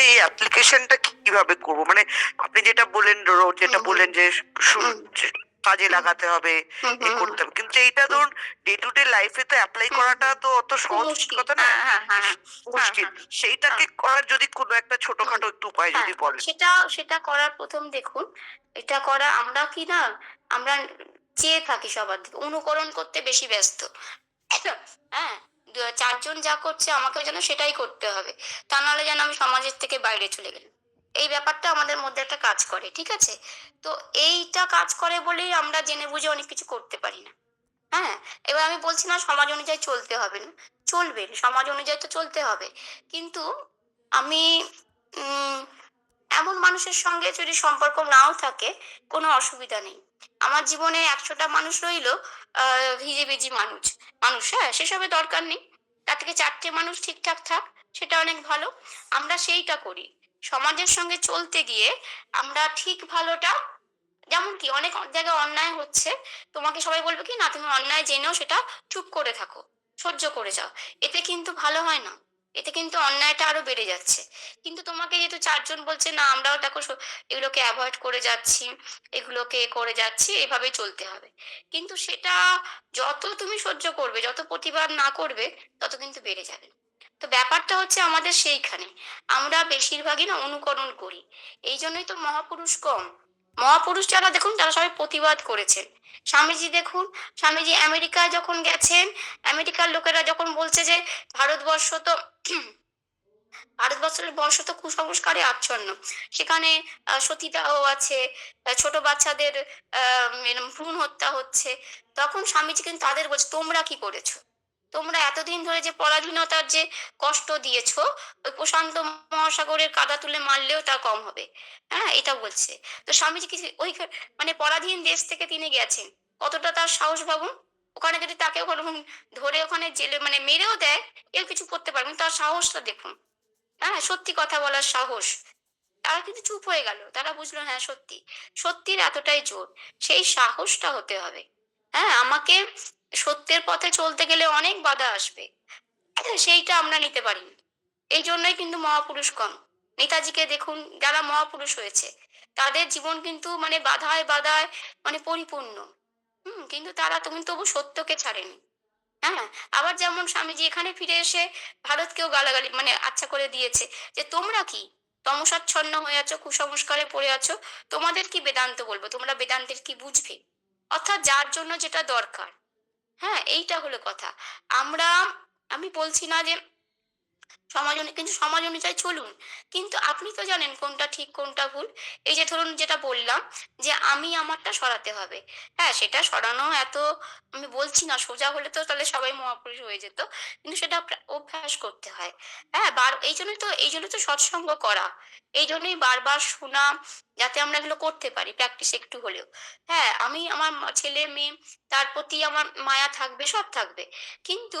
যে এই অ্যাপ্লিকেশনটা কীভাবে করব? মানে আপনি যেটা বললেন রো- যেটা। বললেন যে কাজে লাগাতে হবে এ করতে হবে। কিন্তু এইটা ধরুন ডে টু ডে লাইফে তো অ্যাপ্লাই করাটা তো অত সহজ কথা না। হ্যাঁ, হ্যাঁ, হ্যাঁ। মুশকিল। সেইটাকে করার যদি কোনো একটা ছোটখাটো একটু উপায় যদি বলেন। সেটা সেটা করার প্রথম দেখুন এটা করা আমরা কি না আমরা চেয়ে থাকি সবার দিকে অনুকরণ করতে বেশি ব্যস্ত। হ্যাঁ চারজন যা করছে আমাকেও যেন সেটাই করতে হবে। তা নাহলে যেন আমি সমাজের থেকে বাইরে চলে গেলাম। এই ব্যাপারটা আমাদের মধ্যে একটা কাজ করে, ঠিক আছে? তো এইটা কাজ করে বলেই আমরা জেনে বুঝে অনেক কিছু করতে পারি না। হ্যাঁ? এবার আমি বলছি না সমাজ অনুযায়ী চলতে হবে না। চলবে, সমাজ অনুযায়ী তো চলতে হবে। কিন্তু আমি এমন মানুষের সঙ্গে যদি সম্পর্ক নাও থাকে, কোনো অসুবিধা নেই। আমার জীবনে একশোটা মানুষ রইল আহ, ভিজে ভিজি মানুষ। মানুষ হ্যাঁ সেসবে দরকার নেই। তার থেকে চারটে মানুষ ঠিকঠাক থাক সেটা অনেক ভালো। আমরা সেইটা করি। সমাজের সঙ্গে চলতে গিয়ে আমরা ঠিক ভালোটা যেমন কি অনেক জায়গায় অন্যায় হচ্ছে। তোমাকে সবাই বলবে কি না তুমি অন্যায় জেনেও সেটা চুপ করে থাকো সহ্য করে যাও। এতে কিন্তু ভালো হয় না। এতে কিন্তু অন্যায়টা আরও বেড়ে যাচ্ছে। কিন্তু তোমাকে যেহেতু চারজন বলছে, না, আমরাও দেখো এগুলোকে অ্যাভয়েড করে যাচ্ছি, এগুলোকে করে যাচ্ছি, এভাবেই চলতে হবে। কিন্তু সেটা যত তুমি সহ্য করবে, যত প্রতিবাদ না করবে, তত কিন্তু বেড়ে যাবে। তো ব্যাপারটা হচ্ছে আমাদের সেইখানে। আমরা বেশিরভাগই না অনুকরণ করি। এই জন্যই তো মহাপুরুষ কম। মহাপুরুষ যারা দেখুন তারা সবাই প্রতিবাদ করেছেন। স্বামীজি দেখুন, স্বামীজি আমেরিকায় যখন গেছেন, আমেরিকার লোকেরা যখন বলছে যে, ভারতবর্ষ তো ভারতবর্ষের বর্ষ তো কুসংস্কারে আচ্ছন্ন। সেখানে সতীদাহ আছে ছোট বাচ্চাদের ভ্রূণ হত্যা হচ্ছে। তখন স্বামীজি কিন্তু তাদের বলছে, তোমরা কি করেছ? তোমরা এতদিন ধরে যে পরাধীনতার যে কষ্ট দিয়েছ, ওই প্রশান্ত মহাসাগরের কাদা তুলে মারলেও তা কম হবে। হ্যাঁ এটা বলছে। তো স্বামীজি কি ওই মানে পরাধীন দেশ থেকে তিনি গেছেন। কতটা তার সাহস ভাবুন ওখানে যদি তাকে ধরে ওখানে জেলে মানে মেরেও দেয়, কেউ কিছু করতে পারবে না। তার সাহসটা দেখুন। হ্যাঁ সত্যি কথা বলার সাহস। তারা কিন্তু চুপ হয়ে গেল। তারা বুঝলো হ্যাঁ সত্যি। সত্যির এতটাই জোর। সেই সাহসটা হতে হবে। হ্যাঁ আমাকে সত্যের পথে চলতে গেলে অনেক বাধা আসবে। সেইটা আমরা নিতে পারি এই জন্যই কিন্তু মহাপুরুষ কম। নেতাজিকে দেখুন, যারা মহাপুরুষ হয়েছে, তাদের জীবন কিন্তু মানে বাধায় বাধায় মানে পরিপূর্ণ। হুম, কিন্তু তারা তুমি তবু সত্যকে ছাড়েনি। হ্যাঁ আবার যেমন স্বামীজি এখানে ফিরে এসে ভারতকেও গালাগালি মানে আচ্ছা করে দিয়েছে যে, তোমরা কি? তমসাচ্ছন্ন হয়ে আছো, কুসংস্কারে পড়ে আছো, তোমাদের কি বেদান্ত বলব? তোমরা বেদান্তের কি বুঝবে? অর্থাৎ যার জন্য যেটা দরকার। হ্যাঁ এইটা হলো কথা। আমরা আমি বলছি না যে সমাজ কিন্তু সমাজ অনুযায়ী চলুন। কিন্তু আপনি তো জানেন কোনটা ঠিক, কোনটা ভুল। এই যে ধরুন যেটা বললাম, যে আমি আমারটা সরাতে হবে। হ্যাঁ সেটা সরানো এত, আমি বলছি না, সোজা হলে তো তাহলে সবাই মহাপুরুষ হয়ে যেত। কিন্তু সেটা অভ্যাস করতে হয়। হ্যাঁ বার, এই জন্যই তো, এই জন্য তো সৎসঙ্গ করা। এই জন্যই বারবার শোনা, যাতে আমরা এগুলো করতে পারি প্র্যাকটিস একটু হলেও। হ্যাঁ আমি, আমার ছেলে, মেয়ে, তার প্রতি আমার মায়া থাকবে, সব থাকবে। কিন্তু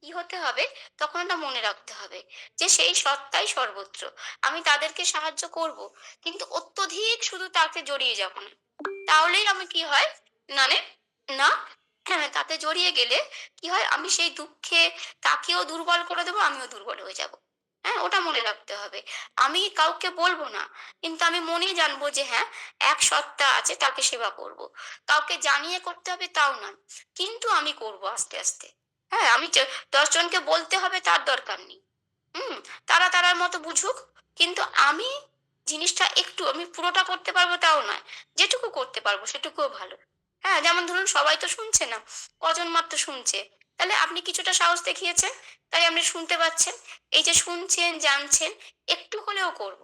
কি হতে হবে? তখন ওটা মনে রাখতে হবে যে সেই সত্তাই সর্বত্র। আমি তাদেরকে সাহায্য করব, কিন্তু অত্যধিক শুধু তাকে জড়িয়ে যাব না। তাহলেই আমি কি হয়? মানে না, তাতে জড়িয়ে গেলে কি হয়? আমি সেই দুঃখে তাকেও দুর্বল করে দেবো, আমিও দুর্বল হয়ে যাব। হ্যাঁ ওটা মনে রাখতে হবে। আমি কাউকে বলব না, কিন্তু আমি মনে জানব যে হ্যাঁ এক সত্তা আছে, তাকে সেবা করব। কাউকে জানিয়ে করতে হবে, তাও না কিন্তু আমি করব আস্তে আস্তে। হ্যাঁ আমি দশজনকে বলতে হবে তার দরকার নেই। হুম, তারা তারার মতো বুঝুক। কিন্তু আমি জিনিসটা একটু, আমি পুরোটা করতে পারব তাও নয়। যেটুকু করতে পারব সেটুকুও ভালো। হ্যাঁ যেমন ধরুন সবাই তো শুনছে না, কজন মাত্র শুনছে? তাহলে আপনি কিছুটা সাহস দেখিয়েছেন, তাই আপনি শুনতে পাচ্ছেন। এই যে শুনছেন, জানছেন, একটু হলেও করব।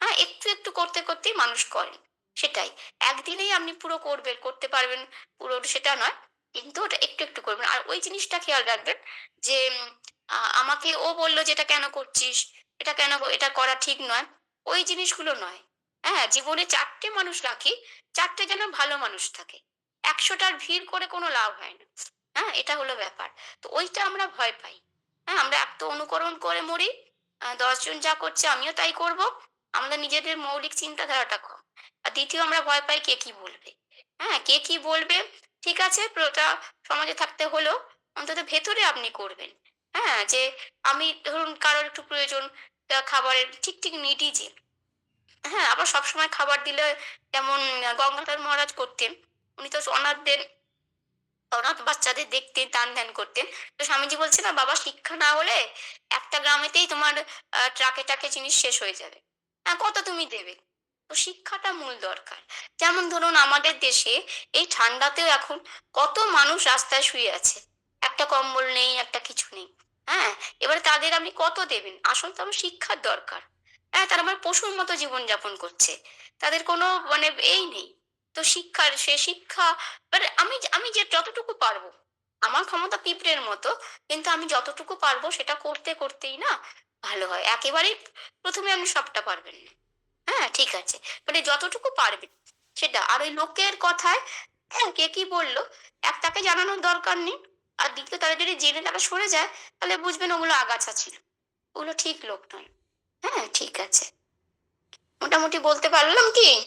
হ্যাঁ একটু একটু করতে করতেই মানুষ করেন, সেটাই। একদিনেই আপনি পুরো করবেন, করতে পারবেন, পুরো সেটা নয়। কিন্তু ওটা একটু একটু করবেন আর ওই জিনিসটা খেয়াল রাখবেন যে আমাকে ও বলল যে, এটা কেন করছিস? এটা কেন এটা করা ঠিক নয়। ওই জিনিসগুলো নয়। হ্যাঁ জীবনে চারটে মানুষ রাখি, চারটে যেন ভালো মানুষ থাকে। একশোটার ভিড় করে কোনো লাভ হয় না। হ্যাঁ এটা হলো ব্যাপার। তো ওইটা আমরা ভয় পাই। হ্যাঁ আমরা এত অনুকরণ করে মরি দশজন যা করছে আমিও তাই করব। আমাদের নিজেদের মৌলিক চিন্তাধারাটা কম। আর দ্বিতীয়, আমরা ভয় পাই কে কি বলবে। হ্যাঁ কে কি বলবে? ঠিক আছে, পুরোটা সমাজে থাকতে হলেও অন্তত ভেতরে আপনি করবেন। হ্যাঁ যে আমি ধরুন কারোর একটু প্রয়োজন খাবারের ঠিক ঠিক নিডই যে। হ্যাঁ আবার সবসময় খাবার দিলে যেমন গঙ্গাধর মহারাজ করতেন, উনি তো অনাথদের অনাথ বাচ্চাদের দেখতেন টান ধ্যান করতেন। তো স্বামীজি বলছে না বাবা, শিক্ষা না হলে একটা গ্রামেতেই তোমার ট্রাকে ট্রাকে জিনিস শেষ হয়ে যাবে। হ্যাঁ কত তুমি দেবে? তো শিক্ষাটা মূল দরকার। যেমন ধরুন আমাদের দেশে এই ঠান্ডাতেও এখন কত মানুষ রাস্তায় শুয়ে আছে। একটা কম্বল নেই, একটা কিছু নেই। হ্যাঁ? এবারে তাদের আপনি কত দেবেন? আসল তো আমার শিক্ষার দরকার। হ্যাঁ তারা আমার পশুর মতো জীবনযাপন করছে। তাদের কোনো মানে এই নেই। তো শিক্ষার, সে শিক্ষা, এবারে আমি আমি যে যতটুকু পারব, আমার ক্ষমতা পিঁপড়ের মতো, কিন্তু আমি যতটুকু পারব সেটা করতে, করতেই না ভালো হয়। একেবারেই প্রথমে আপনি সবটা পারবেন না। হ্যাঁ ঠিক আছে। মানে যতটুকু পারবেন সেটা। আর ওই লোকের কথায় হ্যাঁ কে কি বলল? এক তাকে জানানোর দরকার নেই। আর দ্বিতীয় তারা যদি জেনে তারা সরে যায় তাহলে বুঝবেন ওগুলো আগাছা ছিল। ওগুলো ঠিক লোক নয়। হ্যাঁ ঠিক আছে। মোটামুটি বলতে পারলাম কি?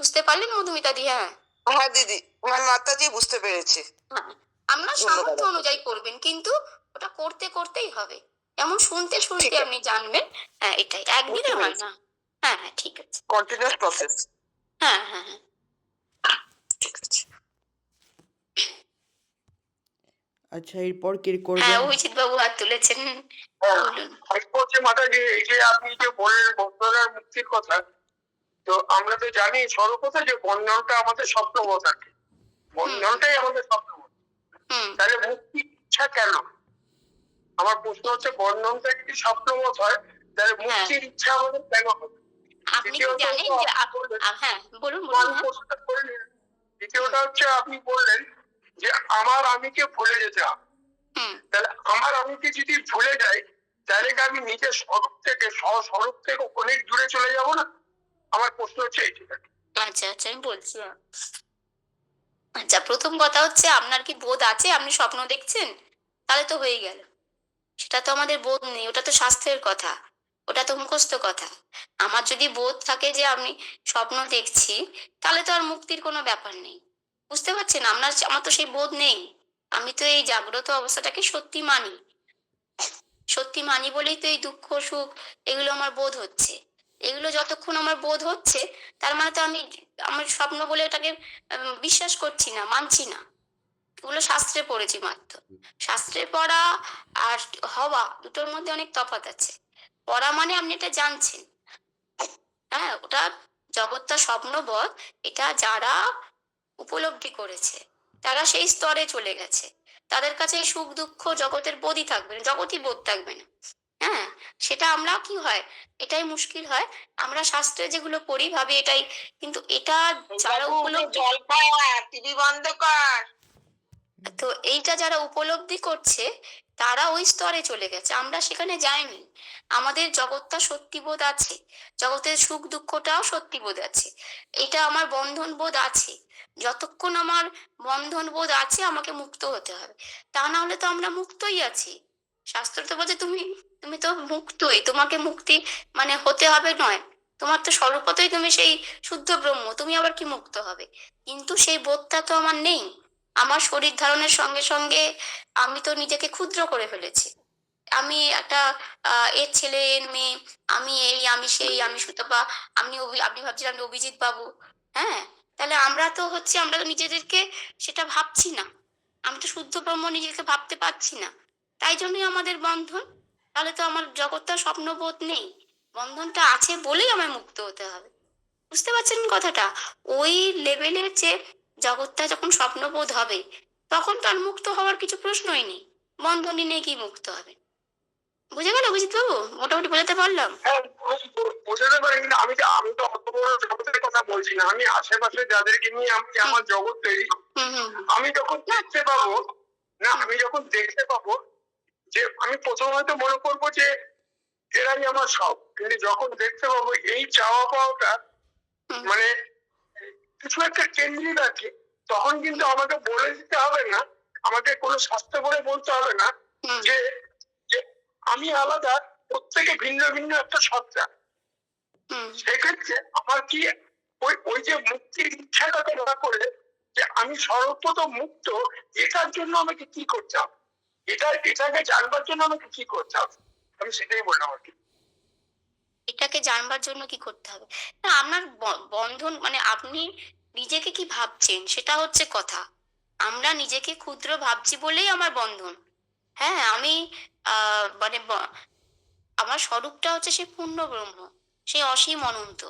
বুঝতে পারলেন মধুমিতা দি? হ্যাঁ। হ্যাঁ দিদি। মাতাজি বুঝতে পেরেছি। হ্যাঁ, আপনার সামর্থ্য অনুযায়ী করবেন কিন্তু ওটা করতে করতেই হবে। যেমন শুনতে শুনতে আপনি জানবেন। হ্যাঁ এটাই। একদিনে হয় না। হ্যাঁ হ্যাঁ ঠিক আছে। কন্টিনিউয়াস প্রসেস হ্যাঁ হ্যাঁ হ্যাঁ। ঠিক আছে। আচ্ছা এরপর কে হ্যাঁ অভিজিৎ বাবু হাত তুলেছেন। বলুন। বলছি মাতাজি এই যে আপনি যে বললেন বন্ধনার মুক্তির কথা তো আমরা তো জানি সর্বপ্রথম যে বন্ধনটা আমাদের স্বপ্নবোধ থাকে। বন্ধনটাই আমাদের হুম। তাহলে মুক্তির ইচ্ছা কেন? আমার প্রশ্ন হচ্ছে বন্ধনটা যদি স্বপ্নবোধ হয় তাহলে মুক্তির ইচ্ছা আমাদের কেন হবে? আপনি কি জানেন যে হ্যাঁ বলুন বলুন হ্যাঁ। দ্বিতীয়টা হচ্ছে আপনি বললেন যে আমার আমিকে ভুলে যেতে হবে। তাহলে আমার আমিকে যদি ভুলে যাই তাহলে কি আমি নিজের স্বরূপ থেকে স্ব স্বরূপ থেকে অনেক দূরে চলে যাব না? আমার প্রশ্ন হচ্ছে এইটা আচ্ছা আচ্ছা আমি বলছি। আচ্ছা প্রথম কথা হচ্ছে আপনার কি বোধ আছে? আপনি স্বপ্ন দেখছেন? তাহলে তো হয়ে গেল। সেটা তো আমাদের বোধ নেই ওটা তো স্বাস্থ্যের কথা। ওটা তো মুখস্থ কথা। আমার যদি বোধ থাকে যে আমি স্বপ্ন দেখছি তাহলে তো আর মুক্তির কোনো ব্যাপার নেই। বুঝতে পারছেন? আপনার আমার তো সেই বোধ নেই। আমি তো এই জাগ্রত অবস্থাটাকে সত্যি মানি। সত্যি মানি বলেই তো এই দুঃখ সুখ এগুলো আমার বোধ হচ্ছে। এগুলো যতক্ষণ আমার বোধ হচ্ছে তার মানে তো আমি আমার স্বপ্ন বলে ওটাকে বিশ্বাস করছি না মানছি না। এগুলো শাস্ত্রে পড়েছি মাত্র। শাস্ত্রে পড়া আর হওয়া দুটোর মধ্যে অনেক তফাৎ আছে। পড়া মানে আপনি এটা জানছেন। হ্যাঁ ওটা জগৎটা স্বপ্নবধ এটা যারা উপলব্ধি করেছে তারা সেই স্তরে চলে গেছে। তাদের কাছে সুখ দুঃখ জগতের বোধই থাকবে না জগতই বোধ থাকবে না। হ্যাঁ সেটা আমরা কি হয়? এটাই মুশকিল হয়। আমরা শাস্ত্রে যেগুলো পড়ি ভাবি এটাই। কিন্তু এটা যারা উপলব্ধি টিভি বন্ধ কর। তো এইটা যারা উপলব্ধি করছে তারা ওই স্তরে চলে গেছে। আমরা সেখানে যাইনি। আমাদের জগৎটা সত্যিবোধ আছে, জগতের সুখ দুঃখটাও সত্যিবোধ আছে, এটা আমার বন্ধন বোধ আছে, যতক্ষণ আমার বন্ধন বোধ আছে আমাকে মুক্ত হতে হবে, তা না হলে তো আমরা মুক্তই আছি, শাস্ত্র তো বলছে তুমি তুমি তো মুক্তই, তোমাকে মুক্তি মানে হতে হবে নয়, তোমার তো স্বরূপতই তুমি সেই শুদ্ধ ব্রহ্ম, তুমি আবার কি মুক্ত হবে, কিন্তু সেই বোধটা তো আমার নেই, আমার শরীর ধারণের সঙ্গে সঙ্গে আমি তো নিজেকে ক্ষুদ্র করে ফেলেছি আমি একটা এর ছেলে, এর মেয়ে, আমি এই, আমি সেই, আমি সুতপা আপনি আপনি ভাবছিলেন আমি অভিজিৎ বাবু হ্যাঁ? তাহলে আমরা তো হচ্ছে, আমরা তো নিজেদেরকে সেটা ভাবছি না। আমি তো শুদ্ধ ব্রহ্ম নিজেকে ভাবতে পারছি না। তাই জন্যই আমাদের বন্ধন, তাহলে তো আমার জগৎটা স্বপ্নবোধ নেই। বন্ধনটা আছে বলেই আমায় মুক্ত হতে হবে। বুঝতে পারছেন কথাটা? ওই লেভেলের যে জগৎটা যখন স্বপ্নবোধ হবে, তখন তো আর মুক্ত হওয়ার কিছু প্রশ্নই নেই। বন্ধনই নেই কি মুক্ত হবে। বুঝে গেল? অভিজিৎ বাবু মোটামুটি বোঝাতে পারলাম। হ্যাঁ বোঝাতে পারি কিন্তু আমি তো আমি তো অত বড় জগতের কথা বলছি না। আমি আশেপাশে যাদেরকে নিয়ে আমি আমার জগৎ তৈরি। আমি যখন দেখতে পাবো না আমি যখন দেখতে পাবো যে আমি প্রথম হয়তো মনে করব যে এরাই আমার সব। কিন্তু যখন দেখতে পাবো এই চাওয়া পাওয়াটা মানে কিছু একটা কেন্দ্রিক আছে তখন কিন্তু আমাকে বলে দিতে হবে না। আমাকে কোনো শাস্ত্র করে বলতে হবে না যে আমি আলাদা প্রত্যেকে ভিন্ন ভিন্ন একটা সত্তা সেক্ষেত্রে আমার কি ওই ওই যে মুক্তির ইচ্ছাটাকে না করে যে আমি সর্বপ্রথম মুক্ত এটার জন্য আমাকে কি করতে হবে? এটা এটাকে জানবার জন্য আমাকে কি করতে হবে? আমি সেটাই বললাম আর কি। এটাকে জানবার জন্য কি করতে হবে? না আপনার বন্ধন মানে আপনি নিজেকে কি ভাবছেন সেটা হচ্ছে কথা। আমরা নিজেকে ক্ষুদ্র ভাবছি বলেই আমার বন্ধন। হ্যাঁ আমি, আহ মানে আমার স্বরূপটা হচ্ছে সেই পূর্ণ ব্রহ্ম সেই অসীম অনন্ত।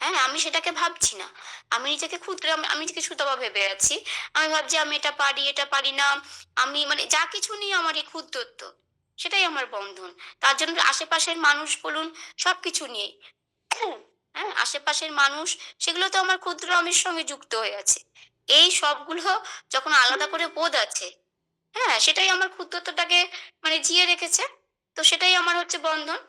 হ্যাঁ আমি সেটাকে ভাবছি না। আমি নিজেকে ক্ষুদ্র, আমি আমি নিজেকে সুতবা ভেবে আছি। আমি ভাবছি আমি এটা পারি এটা পারি না। আমি মানে যা কিছু নিয়ে আমার এই ক্ষুদ্রত্ব, সেটাই আমার বন্ধন। তার জন্য আশেপাশের মানুষ বলুন সব কিছু নিয়ে হ্যাঁ আশেপাশের মানুষ, সেগুলো তো আমার ক্ষুদ্র আমির সঙ্গে যুক্ত হয়ে আছে। এই সবগুলো যখন আলাদা করে বোধ আছে হ্যাঁ সেটাই আমার ক্ষুদ্রতাটাকে মানে জিয়ে রেখেছে। তো সেটাই আমার হচ্ছে বন্ধন।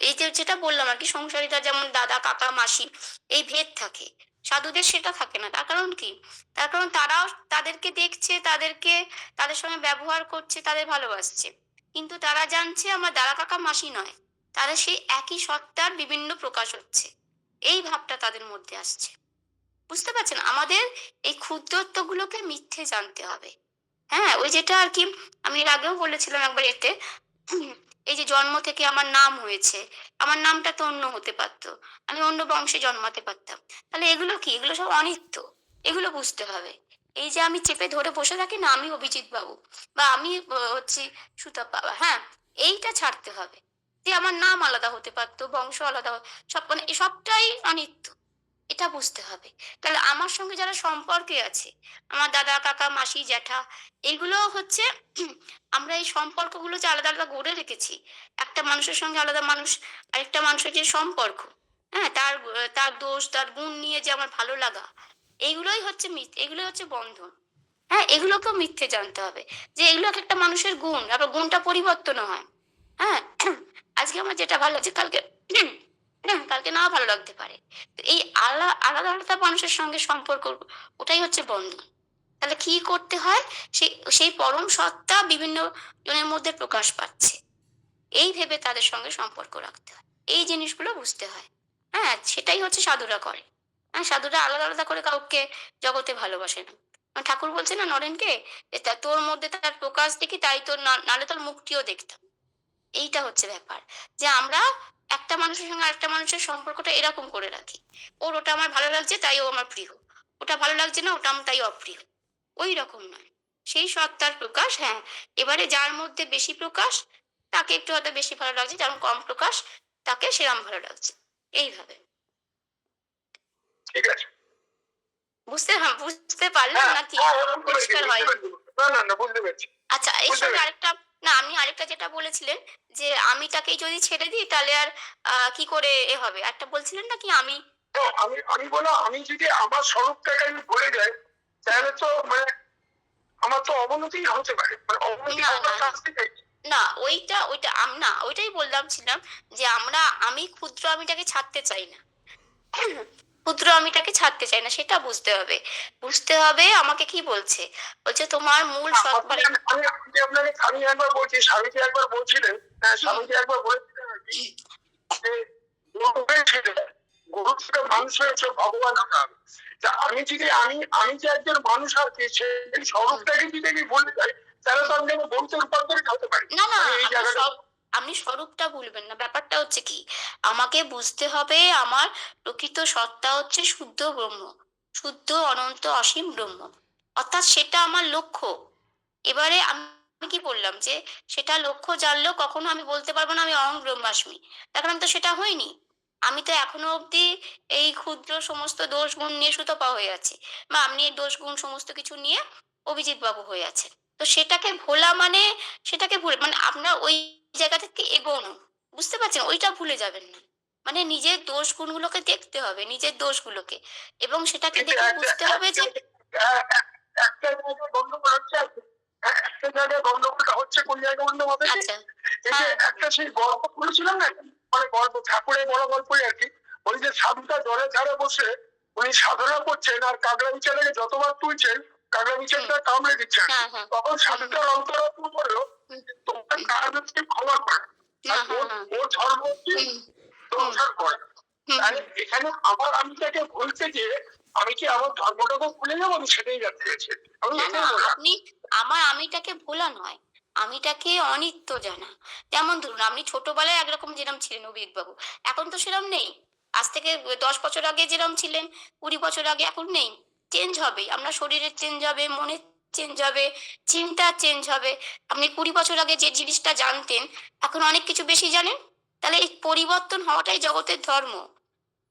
এই যে যেটা বললাম আর কি সংসারীরা যেমন দাদা, কাকা, মাসি, এই ভেদ থাকে। সাধুদের সেটা থাকে না। তার কারণ কি? তার কারণ তারাও তাদেরকে দেখছে, তাদেরকে, তাদের সঙ্গে ব্যবহার করছে, তাদের ভালোবাসছে। কিন্তু তারা জানছে আমার দাদা, কাকা, মাসি নয়। তারা সেই একই সত্তার বিভিন্ন প্রকাশ হচ্ছে। এই ভাবটা তাদের মধ্যে আসছে। বুঝতে পারছেন? আমাদের এই ক্ষুদ্রত্বগুলোকে মিথ্যে জানতে হবে। হ্যাঁ ওই যেটা আর কি আমি এর আগেও বলেছিলাম একবার এতে। এই যে জন্ম থেকে আমার নাম হয়েছে, আমার নামটা তো অন্য হতে পারতো। আমি অন্য বংশে জন্মাতে পারতাম। তাহলে এগুলো কি? এগুলো সব অনিত্য। এগুলো বুঝতে হবে। এই যে আমি চেপে ধরে বসে থাকি না, আমি অভিজিৎ বাবু বা আমি হচ্ছি সুতাপ বাবা হ্যাঁ? এইটা ছাড়তে হবে। যে আমার নাম আলাদা হতে পারতো, বংশ আলাদা সব মানে সবটাই অনিত্য। এটা বুঝতে হবে। তাহলে আমার সঙ্গে যারা সম্পর্কে আছে, আমার দাদা, কাকা, মাসি, জ্যাঠা, এগুলো হচ্ছে আমরা এই সম্পর্কগুলো যে আলাদা আলাদা গড়ে রেখেছি, একটা মানুষের সঙ্গে আলাদা মানুষ, আরেকটা মানুষের যে সম্পর্ক হ্যাঁ তার তার দোষ, তার গুণ নিয়ে যে আমার ভালো লাগা এইগুলোই হচ্ছে এগুলোই হচ্ছে বন্ধন। হ্যাঁ এগুলোকেও মিথ্যে জানতে হবে, যে এগুলো এক একটা মানুষের গুণ আবার গুণটা পরিবর্তন হয়। হ্যাঁ আজকে আমার যেটা ভালো লাগছে, কালকে কালকে নাও ভালো লাগতে পারে। এই আলাদা আলাদা আলাদা মানুষের সঙ্গে সম্পর্ক, ওটাই হচ্ছে বন্ধন। তাহলে কি করতে হয়? সেই সেই পরম সত্তা বিভিন্ন জনের মধ্যে প্রকাশ পাচ্ছে। এই ভেবে তাদের সঙ্গে সম্পর্ক রাখতে হয়। এই জিনিসগুলো বুঝতে হয়। হ্যাঁ সেটাই হচ্ছে সাধুরা করে। হ্যাঁ সাধুরা আলাদা আলাদা করে কাউকে জগতে ভালোবাসে না। আমার ঠাকুর বলছে না নরেনকে তোর মধ্যে তার প্রকাশ দেখি, তাই তোর নালে তোর মুক্তিও দেখতাম। এইটা হচ্ছে ব্যাপার। যে আমরা একটা মানুষের সঙ্গে আরেকটা মানুষের সম্পর্কটা এরকম করে রাখি। ওর ওটা আমার ভালো লাগছে তাই ও আমার প্রিয়। ওটা ভালো লাগছে না ওটা আমার তাই অপ্রিয়। ওই রকম নয়। সেই সত্তার প্রকাশ হ্যাঁ। এবারে যার মধ্যে বেশি প্রকাশ তাকে একটু হয়তো বেশি ভালো লাগছে যার কম প্রকাশ তাকে সেরম ভালো লাগছে। এইভাবে। ঠিক আছে। বুঝতে হ্যাঁ, বুঝতে পারলাম হ্যাঁ, নাকি হ্যাঁ, পরিষ্কার হয়। না না না বুঝতে পেরেছি। আচ্ছা এই সঙ্গে আরেকটা না আপনি আরেকটা যেটা বলেছিলেন যে আমি আমিটাকেই যদি ছেড়ে দিই তাহলে আর কি করে এ হবে? একটা বলছিলেন না কি আমি আমি আমি বলো আমি যদি আমার স্বরূপটাকে আমি ভুলে যাই তাহলে তো মানে আমার তো অবনতি হতে পারে মানে অবনতি না ওইটা ওইটা আম না ওইটাই বললাম ছিলাম যে আমরা আমি ক্ষুদ্র আমিটাকে ছাড়তে চাই না। ক্ষুদ্র আমিটাকে ছাড়তে চাই না সেটা বুঝতে হবে। বুঝতে হবে আমাকে কি বলছে? বলছে তোমার মূল আমি আমি আমি আপনাকে আমি একবার বলছি স্বামীজি একবার বলছিলেন হ্যাঁ, স্বামীজি একবার বলেছিলেন গরু মানুষ হয়েছে ভগবান আমি যদি আমি আমি যে একজন মানুষ আছি সেই স্বরূপটাকে যদি আমি বলে যাই তাহলে তো আমি যেন গরুতে রূপান্তরিত হতে পারি। না না এই জায়গাটা সব আপনি স্বরূপটা ভুলবেন না। ব্যাপারটা হচ্ছে কি, আমাকে বুঝতে হবে আমার প্রকৃত সত্তা হচ্ছে শুদ্ধ ব্রহ্ম, শুদ্ধ অনন্ত অসীম ব্রহ্ম। অর্থাৎ সেটা আমার লক্ষ্য। এবারে আমি কি বললাম যে, সেটা লক্ষ্য জানলেও কখনো আমি বলতে পারব না আমি অহং ব্রহ্মাস্মি। তার কারণ তো সেটা হয়নি। আমি তো এখনও অবধি এই ক্ষুদ্র সমস্ত দোষ গুণ নিয়ে সুতপা হয়ে আছি বা আপনি এই দোষ গুণ সমস্ত কিছু নিয়ে অভিজিৎ বাবু হয়ে আছেন। তো সেটাকে ভোলা মানে সেটাকে ভুল মানে আপনার ওই জায়গা থেকে এগোনো। বুঝতে পারছেন? ওইটা ভুলে যাবেন না। মানে নিজের দোষ গুণগুলোকে দেখতে হবে নিজের দোষগুলোকে। এবং সেটাকে দেখে বুঝতে হবে যে এক- এক- একটা জায়গায় গন্ডগোল হচ্ছে আর কি। এক- একটা জায়গায় গন্ডগোলটা হচ্ছে কোন জায়গায় বলতে হবে আচ্ছা। এই যে হ্যাঁ। একটা সেই গল্প বলেছিলাম না মানে গল্প ঠাকুরের বড় গল্পই আর কি। ওই যে সাধুটা জলে ধারে বসে উনি সাধনা করছেন আর কাগড়া যতবার তুলছেন কাগড়া বিচারটা কামড়ে দিচ্ছেন হ্যাঁ হ্যাঁ। তখন সাধুটার অন্তরাত্ম বলল ক্ষমা করা হ্যাঁ ওর- হ্যাঁ ওর ধর্ম সংসার করা। এখানে আমার আমিটাকে ভুলতে গিয়ে আমি কি আমার ধর্মটাকে ভুলে যাব? আমি সেটাই জানতে চাইছি। আমি আপনি আমার আমিটাকে ভোলা নয়। আমিটাকে অনিত্য জানা। যেমন ধরুন আপনি ছোটবেলায় একরকম যেরকম ছিলেন অভিজিৎ বাবু এখন তো সেরকম নেই। আজ থেকে দশ বছর আগে যেরকম ছিলেন কুড়ি বছর আগে এখন নেই। চেঞ্জ হবে। আপনার শরীরের চেঞ্জ হবে মনের চেঞ্জ হবে, চিন্তা চেঞ্জ হবে। আপনি কুড়ি বছর আগে যে জিনিসটা জানতেন, এখন অনেক কিছু বেশি জানেন? তাহলে এই পরিবর্তন হওয়াটাই জগতের ধর্ম।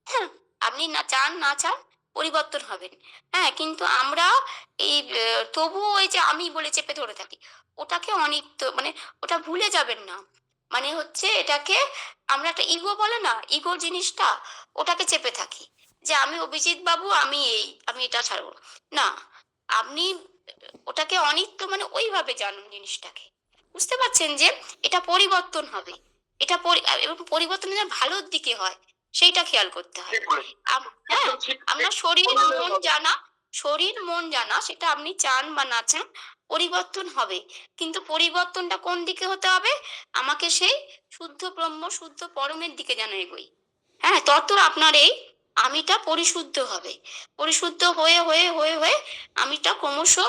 হ্যাঁ আপনি না চান না চান, পরিবর্তন হবেন। হ্যাঁ কিন্তু আমরা এই তবুও ওই যে আমি বলে চেপে ধরে থাকি, ওটাকে অনিত্য মানে ওটা ভুলে যাবেন না। মানে হচ্ছে এটাকে আমরা একটা ইগো বলে না ইগো জিনিসটা ওটাকে চেপে থাকি। যে আমি অভিজিৎ বাবু, আমি এই, আমি এটা ছাড়বো। না, আপনি ওটাকে অনিত্য মানে ওইভাবে জানুন জিনিসটাকে। বুঝতে পারছেন যে এটা পরিবর্তন হবে। এটা এবং পরিবর্তন যেন ভালোর দিকে হয় সেইটা খেয়াল করতে হয়। হ্যাঁ আপনার শরীর মন জানা শরীর মন জানা সেটা আপনি চান বা না চান পরিবর্তন হবে। কিন্তু পরিবর্তনটা কোন দিকে হতে হবে? আমাকে সেই শুদ্ধ ব্রহ্ম শুদ্ধ পরমের দিকে যেন এগোই। হ্যাঁ তত আপনার এই আমিটা পরিশুদ্ধ হবে। পরিশুদ্ধ হয়ে হয়ে হয়ে হয়ে আমিটা ক্রমশ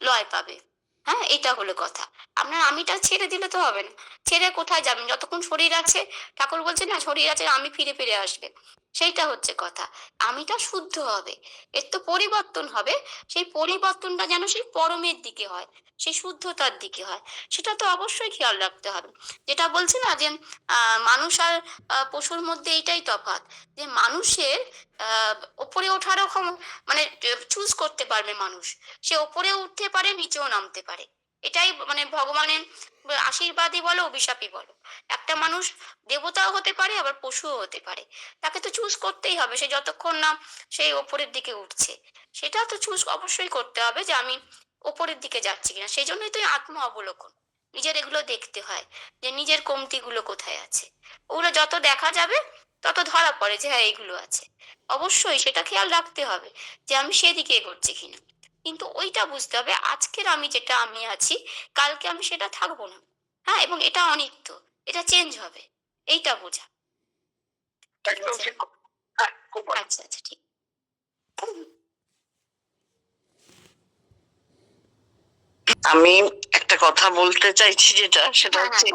লয় পাবে। হ্যাঁ এটা হলো কথা। আপনার আমিটা ছেড়ে দিলে তো হবে না। ছেড়ে কোথায় যাবেন? যতক্ষণ শরীর আছে, ঠাকুর বলছে না, শরীর আছে, আমি ফিরে ফিরে আসবে। সেইটা হচ্ছে কথা। আমিটা শুদ্ধ হবে, এর তো পরিবর্তন হবে। সেই পরিবর্তনটা যেন সেই পরমের দিকে হয়, সেই শুদ্ধতার দিকে হয়, সেটা তো অবশ্যই খেয়াল রাখতে হবে। যেটা বলছে না যে মানুষ আর পশুর মধ্যে এইটাই তফাৎ, যে মানুষের ওপরে ওঠারও মানে চুজ করতে পারবে মানুষ। সে ওপরে উঠতে পারে, নিচেও নামতে পারে। এটাই মানে ভগবানের আশীর্বাদই বলো, অভিশাপই বলো। একটা মানুষ দেবতাও হতে পারে, আবার পশুও হতে পারে। তাকে তো চুজ করতেই হবে, সে যতক্ষণ না সেই ওপরের দিকে উঠছে। সেটা তো চুজ অবশ্যই করতে হবে যে আমি ওপরের দিকে যাচ্ছি কিনা। সেই জন্যই তো আত্ম অবলোকন। নিজের এগুলো দেখতে হয়, যে নিজের কমতিগুলো কোথায় আছে। ওগুলো যত দেখা যাবে, তত ধরা পড়ে যে হ্যাঁ এইগুলো আছে। অবশ্যই সেটা খেয়াল রাখতে হবে যে আমি সেদিকে এগোচ্ছি কিনা। কিন্তু ওইটা বুঝতে হবে আজকের আমি যেটা আমি আছি কালকে আমি সেটা থাকব না। হ্যাঁ এবং এটা অনিত্য এটা চেঞ্জ হবে এইটা বোঝা। একদম ঠিক হ্যাঁ। আচ্ছা আচ্ছা ঠিক। আমি একটা কথা বলতে চাইছি যেটা সেটা হ্যাঁ হচ্ছে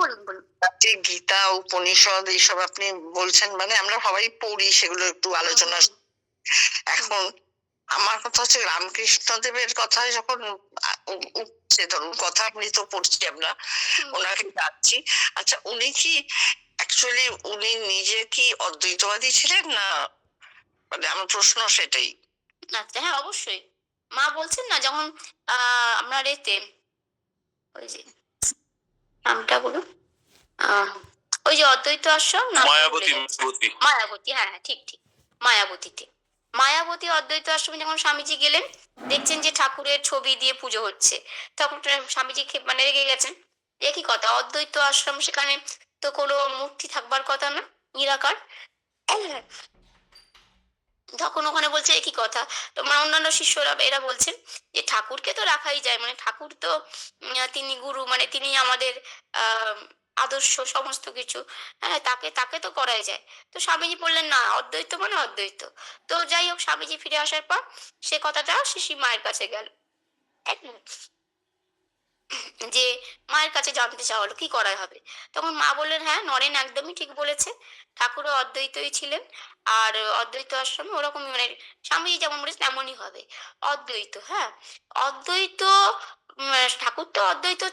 যে গীতা উপনিষদ এইসব আপনি বলছেন মানে আমরা সবাই পড়ি সেগুলো একটু আলোচনা এখন আমার কথা হচ্ছে রামকৃষ্ণ দেবের কথা যখন উঠছে ধরুন কথা আপনি তো পড়ছি আমরা ওনাকে যাচ্ছি আচ্ছা উনি কি অ্যাকচুয়ালি উনি নিজে কি অদ্বৈতবাদী ছিলেন না? মানে আমার প্রশ্ন সেটাই। আচ্ছা হ্যাঁ অবশ্যই। মা বলছেন না যখন আহ আপনার এতে ওই যে নামটা বলুন। আহ, ওই যে অদ্বৈত আশ্রম মায়াবতী মায়াবতী। মায়াবতী হ্যাঁ হ্যাঁ ঠিক ঠিক। মায়াবতীতে। মায়াবতী অদ্বৈত আশ্রমে যখন স্বামীজি গেলেন, দেখছেন যে ঠাকুরের ছবি দিয়ে পুজো হচ্ছে। তখন স্বামীজি মানে রেগে গেছেন। একই কথা? অদ্বৈত আশ্রম সেখানে তো কোনো মূর্তি থাকবার কথা না? নিরাকার? তখন ওখানে বলছে একই কথা? তোমার অন্যান্য শিষ্যরা এরা বলছেন যে, ঠাকুরকে তো রাখাই যায়। মানে ঠাকুর তো তিনি গুরু মানে তিনি আমাদের, আহ আদর্শ সমস্ত কিছু হ্যাঁ তাকে তাকে তো করাই যায়। তো স্বামীজি বললেন, না, অদ্বৈত মানে অদ্বৈত। তো যাই হোক, স্বামীজি ফিরে আসার পর সে কথাটা শিশি মায়ের কাছে গেল। যে মায়ের কাছে জানতে চাওয়া হলো কি করা হবে? তখন মা বললেন হ্যাঁ নরেন একদমই ঠিক বলেছে। ঠাকুরও অদ্বৈতই ছিলেন আর অদ্বৈত আশ্রমে ওরকমই মানে স্বামীজি যেমন বলেছে তেমনই হবে। অদ্বৈত হ্যাঁ অদ্বৈত ঠাকুর তো অদ্বৈত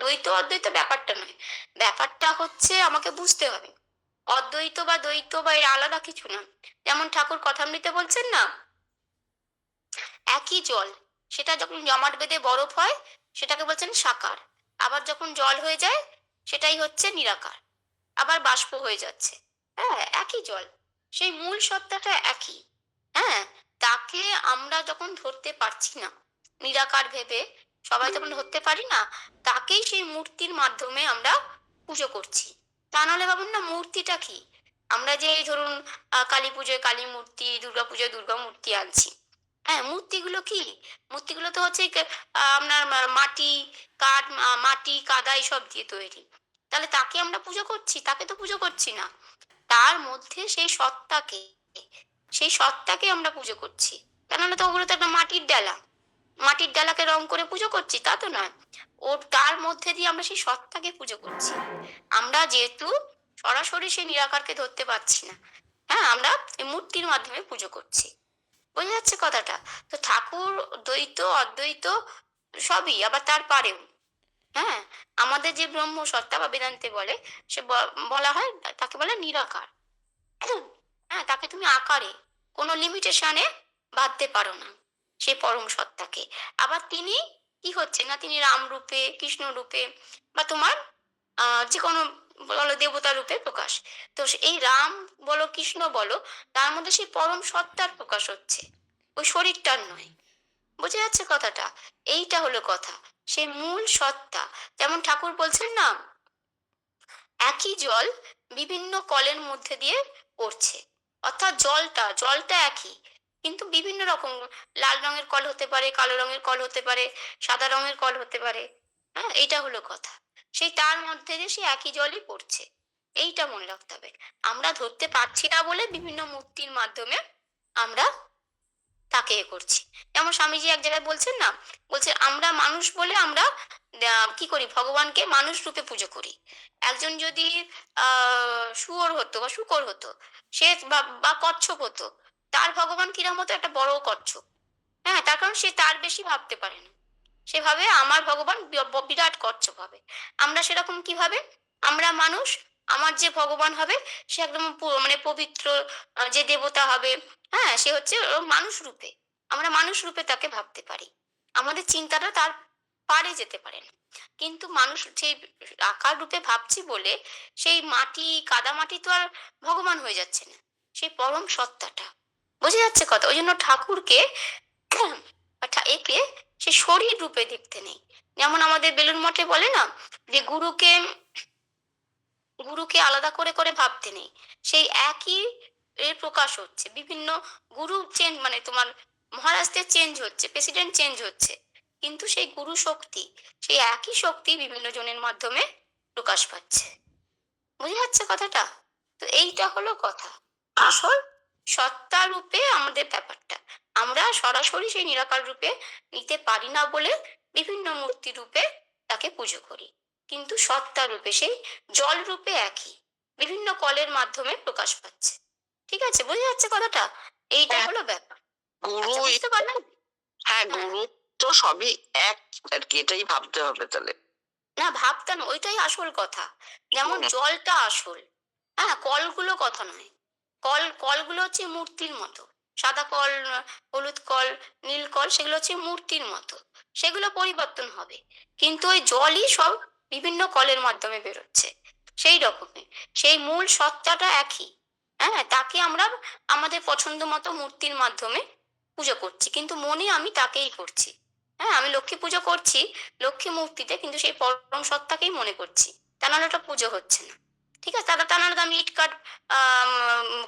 দ্বৈত অদ্বৈত ব্যাপারটা নয়। ব্যাপারটা হচ্ছে আমাকে বুঝতে হবে। অদ্বৈত বা দ্বৈত বা এর আলাদা কিছু না। যেমন ঠাকুর কথামৃতে বলছেন না, একই জল, সেটা যখন জমাট বেঁধে বরফ হয়, সেটাকে বলছেন সাকার। আবার যখন জল হয়ে যায়, সেটাই হচ্ছে নিরাকার। আবার বাষ্প হয়ে যাচ্ছে। হ্যাঁ একই জল। সেই মূল সত্তাটা একই। হ্যাঁ তাকে আমরা যখন ধরতে পারছি না, নিরাকার ভেবে সবাই যখন ধরতে পারি না, তাকেই সেই মূর্তির মাধ্যমে আমরা পুজো করছি। তা নাহলে ভাবুন না, মূর্তিটা কি? আমরা যে ধরুন কালী পুজোয় কালী মূর্তি, দুর্গা পুজোয় দুর্গা মূর্তি আনছি। হ্যাঁ মূর্তিগুলো কি? মূর্তিগুলো তো হচ্ছে আপনার মাটি, কাঠ মাটি কাদা এইসব দিয়ে তৈরি। তাহলে তাকে আমরা পুজো করছি? তাকে তো পুজো করছি না। তার মধ্যে সেই সত্তাকে সেই সত্তাকে আমরা পুজো করছি। তা নাহলে তো ওগুলো তো একটা মাটির ডেলা। মাটির ডালাকে রং করে পুজো করছি, তা তো নয়। ওর তার মধ্যে দিয়ে আমরা সেই সত্তাকে পুজো করছি। আমরা যেহেতু সরাসরি সেই নিরাকারকে ধরতে পারছি না। হ্যাঁ আমরা মূর্তির মাধ্যমে পুজো করছি। বোঝা যাচ্ছে কথাটা? তো ঠাকুর, দ্বৈত, অদ্বৈত সবই আবার তার পারেও। হ্যাঁ আমাদের যে ব্রহ্ম সত্তা বা বেদান্তে বলে, সে বলা হয় তাকে বলে নিরাকার। হ্যাঁ তাকে তুমি আকারে, কোনো লিমিটেশনে বাঁধতে পারো না। সেই পরম সত্তাকে আবার তিনি কি হচ্ছে না তিনি রাম রূপে, কৃষ্ণ রূপে বা তোমার যে কোনো বলো দেবতা রূপে প্রকাশ। তো এই রাম বলো, কৃষ্ণ বলো, তার মধ্যে সেই পরম সত্তার প্রকাশ হচ্ছে। ওই শরীরটার নয়। বুঝে যাচ্ছে কথাটা? এইটা হলো কথা। সেই মূল সত্তা। যেমন ঠাকুর বলছেন না, একই জল বিভিন্ন কলের মধ্যে দিয়ে পড়ছে। অর্থাৎ জলটা জলটা একই। কিন্তু বিভিন্ন রকম, লাল রঙের কল হতে পারে, কালো রঙের কল হতে পারে, সাদা রঙের কল হতে পারে হ্যাঁ এইটা হলো কথা। সেই তার মধ্যে দিয়ে সে একই জলই পড়ছে, এইটা মনে রাখতে হবে আমরা ধরতে পারছি না বলে বিভিন্ন মূর্তির মাধ্যমে আমরা তাকে এ করছি। যেমন স্বামীজি এক জায়গায় বলছেন না, বলছে আমরা মানুষ বলে আমরা কি করি? ভগবানকে মানুষ রূপে পুজো করি। একজন যদি শুয়োর হতো বা শুকর হতো, সে বা কচ্ছপ হতো তার ভগবান কিরম হতো একটা বড় কচ্ছপ হ্যাঁ তার কারণ সে তার বেশি ভাবতে পারে না। সেভাবে আমার ভগবান বিরাট কচ্ছপ হবে আমরা সেরকম কীভাবে আমরা মানুষ, আমার যে ভগবান হবে, সে একদম মানে পবিত্র যে দেবতা হবে হ্যাঁ সে হচ্ছে মানুষ রূপে। আমরা মানুষ রূপে তাকে ভাবতে পারি। আমাদের চিন্তাটা তার পারে যেতে পারে না। কিন্তু মানুষ সেই আকার রূপে ভাবছি বলে, সেই মাটি, কাদা মাটি তো আর ভগবান হয়ে যাচ্ছে না। সেই পরম সত্তাটা। বোঝা যাচ্ছে কথা। ওই জন্য ঠাকুরকে ঠা- একে সে শরীর রূপে দেখতে নেই। যেমন আমাদের বেলুন মঠে বলে না যে গুরুকে গুরুকে আলাদা করে করে ভাবতে নেই। সেই একই এর প্রকাশ হচ্ছে। বিভিন্ন গুরু চেঞ্জ মানে তোমার মহারাষ্ট্রের চেঞ্জ হচ্ছে, প্রেসিডেন্ট চেঞ্জ হচ্ছে। কিন্তু সেই গুরু শক্তি, সেই একই শক্তি বিভিন্ন জনের মাধ্যমে প্রকাশ পাচ্ছে। বুঝে যাচ্ছে কথাটা? তো এইটা হলো কথা। আসল সত্তা রূপে আমাদের ব্যাপারটা। আমরা সরাসরি সেই নিরাকার রূপে নিতে পারি না বলে বিভিন্ন মূর্তি রূপে তাকে পুজো করি। কিন্তু সত্তা রূপে সেই জল রূপে একই। বিভিন্ন কলের মাধ্যমে প্রকাশ পাচ্ছে। ঠিক আছে? বুঝে যাচ্ছে কথাটা? এইটা হ্যাঁ। হলো ব্যাপার। গুরু আচ্ছা, বুঝতে পারলাম? হ্যাঁ গুরু তো সবই এক। আর কি এটাই ভাবতে হবে তাহলে। না ভাবতাম ওইটাই আসল কথা। যেমন জলটা আসল। হ্যাঁ কলগুলো কথা নয়। কল, কলগুলো হচ্ছে মূর্তির মতো। সাদা কল, হলুদ কল, নীল কল, সেগুলো হচ্ছে মূর্তির মতো। সেগুলো পরিবর্তন হবে। কিন্তু ওই জলই সব বিভিন্ন কলের মাধ্যমে বেরোচ্ছে। সেই রকমের সেই মূল সত্তাটা একই। হ্যাঁ তাকে আমরা আমাদের পছন্দ মতো মূর্তির মাধ্যমে পুজো করছি। কিন্তু মনে আমি তাকেই করছি। হ্যাঁ আমি লক্ষ্মী পুজো করছি, লক্ষ্মী মূর্তিতে, কিন্তু সেই পরম সত্তাকেই মনে করছি। তা নাহলে ওটা পুজো হচ্ছে না। ঠিক আছে তারা তা নাহলে আমি ইট কাঠ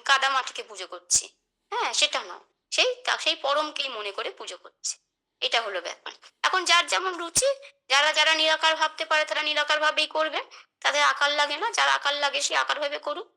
কাদা মাটিকে পুজো করছি। হ্যাঁ সেটা নয়। সেই সেই পরমকেই মনে করে পুজো করছে। এটা হলো ব্যাপার। এখন যার যেমন রুচি, যারা যারা নিরাকার ভাবতে পারে, তারা নিরাকার ভাবেই করবে। তাদের আকার লাগে না, যারা আকার লাগে সে আকার ভাবে করুক।